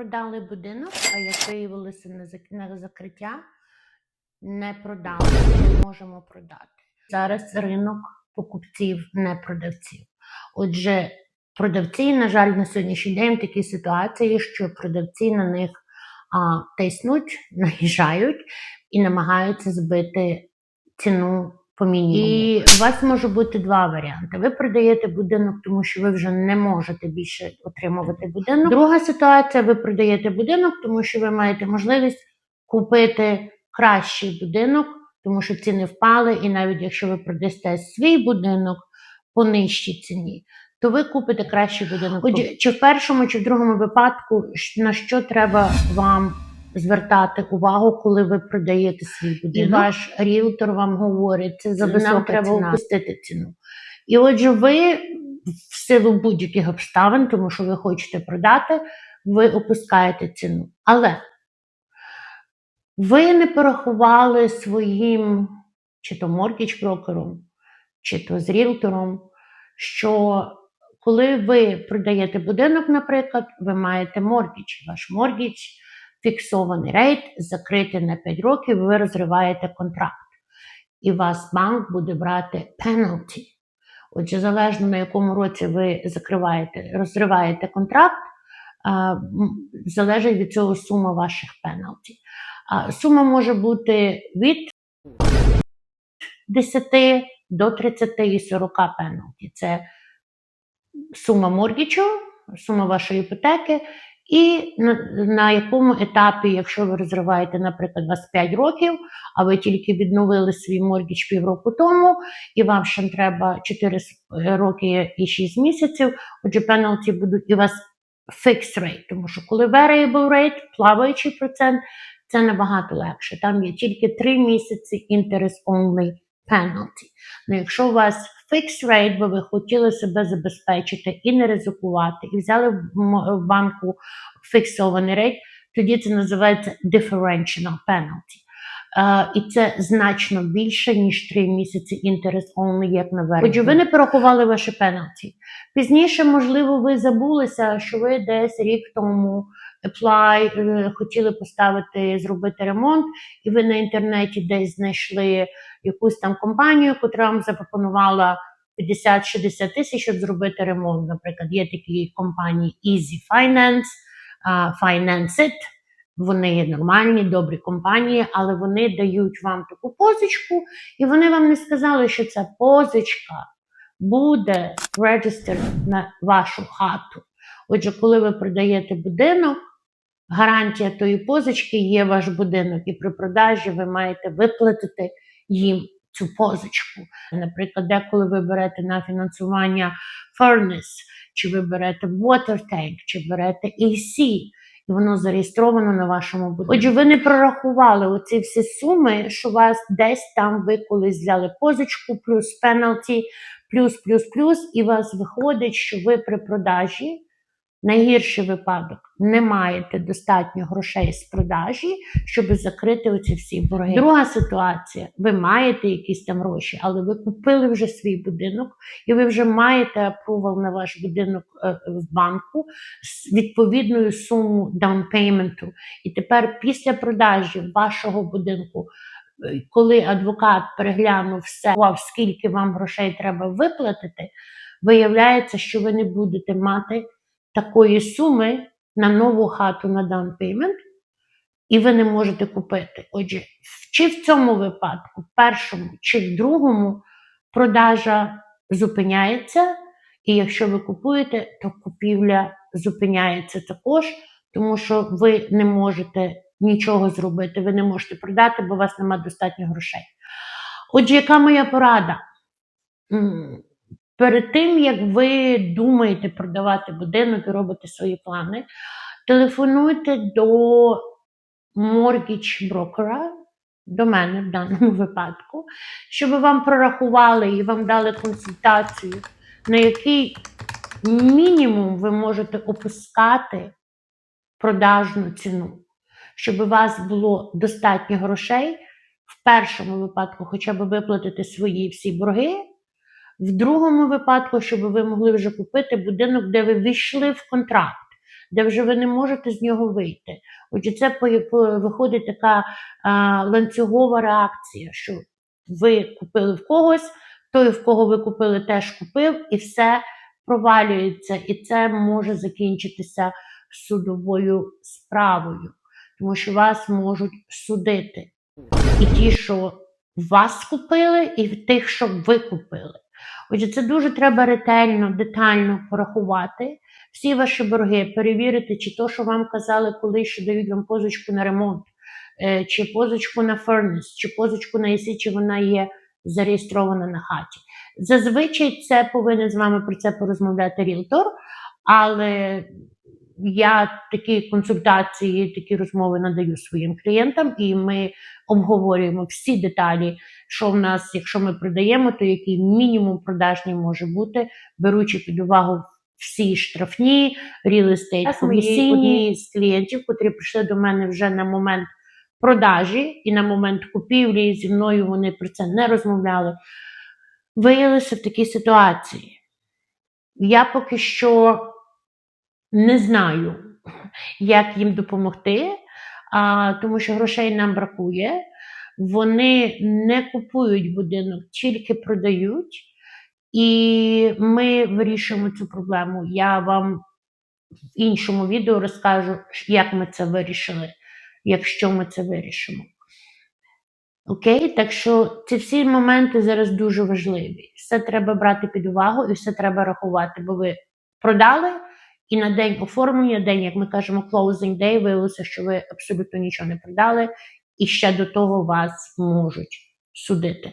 продали будинок, а як виявилося на закриття, не продали, не можемо продати. Зараз ринок покупців, не продавців. Отже, продавці, на жаль, на сьогоднішній день в такій ситуації, що продавці на них а, тиснуть, наїжджають і намагаються збити ціну по мінімуму. І у вас може бути два варіанти. Ви продаєте будинок, тому що ви вже не можете більше отримувати будинок. Друга ситуація: ви продаєте будинок, тому що ви маєте можливість купити кращий будинок, тому що ціни впали, і навіть якщо ви продасте свій будинок по нижчій ціні, то ви купите кращий будинок. Отже, чи в першому, чи в другому випадку, на що треба вам звертати увагу, коли ви продаєте свій будинок? І ваш ріелтор вам говорить, це за Нам треба опустити ціну. І отже, ви в силу будь-яких обставин, тому що ви хочете продати, ви опускаєте ціну. Але ви не порахували своїм чи то моргідж брокером, чи то з ріелтором, що коли ви продаєте будинок, наприклад, ви маєте моргідж. Ваш моргідж фіксований рейт, закритий на 5 років, ви розриваєте контракт. І вас банк буде брати пеналті. Отже, залежно на якому році ви закриваєте, розриваєте контракт, залежить від цього сума ваших пеналті. Сума може бути від 10 до 30 і 40 пеналті. Це сума моргічу, сума вашої іпотеки, і на, якому етапі, якщо ви розриваєте, наприклад, у вас 5 років, а ви тільки відновили свій моргіч півроку тому, і вам ще треба 4 роки і 6 місяців, отже, пеналті будуть і у вас fixed rate, тому що коли variable rate, плаваючий процент, це набагато легше. Там є тільки 3 місяці interest only penalty. Ну, якщо у вас fixed rate, бо ви хотіли себе забезпечити і не ризикувати, і взяли в банку фіксований рейт, тоді це називається differential penalty. Е, і це значно більше, ніж 3 місяці interest only, як на верхні. Отже, ви не порахували ваші пенальті. Пізніше, можливо, ви забулися, що ви десь рік тому apply, е, хотіли поставити, зробити ремонт, і ви на інтернеті десь знайшли якусь там компанію, яка вам запропонувала 50-60 тисяч, щоб зробити ремонт. Наприклад, є такі компанії Easy Finance, Finance It. Вони нормальні, добрі компанії, але вони дають вам таку позичку, і вони вам не сказали, що ця позичка буде registered на вашу хату. Отже, коли ви продаєте будинок, гарантія тої позички є ваш будинок, і при продажі ви маєте виплатити їм цю позичку. Наприклад, деколи ви берете на фінансування furnace, чи ви берете water tank, чи берете AC, і воно зареєстровано на вашому будинку. Отже, ви не прорахували оці всі суми, що вас десь там ви колись взяли позичку, плюс пеналті, плюс, плюс, плюс, і вас виходить, що ви при продажі. Найгірший випадок не маєте достатньо грошей з продажі, щоб закрити оці всі борги. Друга ситуація: ви маєте якісь там гроші, але ви купили вже свій будинок, і ви вже маєте апрувал на ваш будинок е, в банку з відповідною сумою даунпейменту. І тепер після продажі вашого будинку. е, Коли адвокат переглянув все, скільки вам грошей треба виплатити, виявляється, що ви не будете мати такої суми на нову хату на down payment, і ви не можете купити. Отже, чи в цьому випадку, в першому чи в другому, продажа зупиняється, і якщо ви купуєте, то купівля зупиняється також, тому що ви не можете нічого зробити, ви не можете продати, бо у вас немає достатньо грошей. Отже, яка моя порада? Перед тим, як ви думаєте продавати будинок і робите свої плани, телефонуйте до mortgage брокера, до мене в даному випадку, щоб вам прорахували і вам дали консультацію, на який мінімум ви можете опускати продажну ціну, щоб у вас було достатньо грошей в першому випадку, хоча б виплатити свої всі борги. В другому випадку, щоб ви могли вже купити будинок, де ви війшли в контракт, де вже ви не можете з нього вийти. Отже, це виходить така а, ланцюгова реакція, що ви купили в когось, той, в кого ви купили, теж купив, і все провалюється, і це може закінчитися судовою справою, тому що вас можуть судити. І ті, що вас купили, і тих, що ви купили. Отже, це дуже треба ретельно, детально порахувати всі ваші борги, перевірити, чи то, що вам казали, коли що дають вам позичку на ремонт, е, чи позичку на фернес, чи позичку на ЄСІ, чи вона є зареєстрована на хаті. Зазвичай це повинен з вами про це порозмовляти ріелтор, але я такі консультації, такі розмови надаю своїм клієнтам, і ми обговорюємо всі деталі, що в нас, якщо ми продаємо, то який мінімум продажний може бути, беручи під увагу всі штрафні, real комісійні з клієнтів, котрі прийшли до мене вже на момент продажі і на момент купівлі, зі мною вони про це не розмовляли. Виявилися в такій ситуації. Я поки що не знаю, як їм допомогти, а, тому що грошей нам бракує. Вони не купують будинок, тільки продають. І ми вирішуємо цю проблему. Я вам в іншому відео розкажу, як ми це вирішили, якщо ми це вирішимо. Окей, так що ці всі моменти зараз дуже важливі. Все треба брати під увагу і все треба рахувати, бо ви продали, і на день оформлення, день, як ми кажемо, closing day, виявилося, що ви абсолютно нічого не продали, і ще до того вас можуть судити.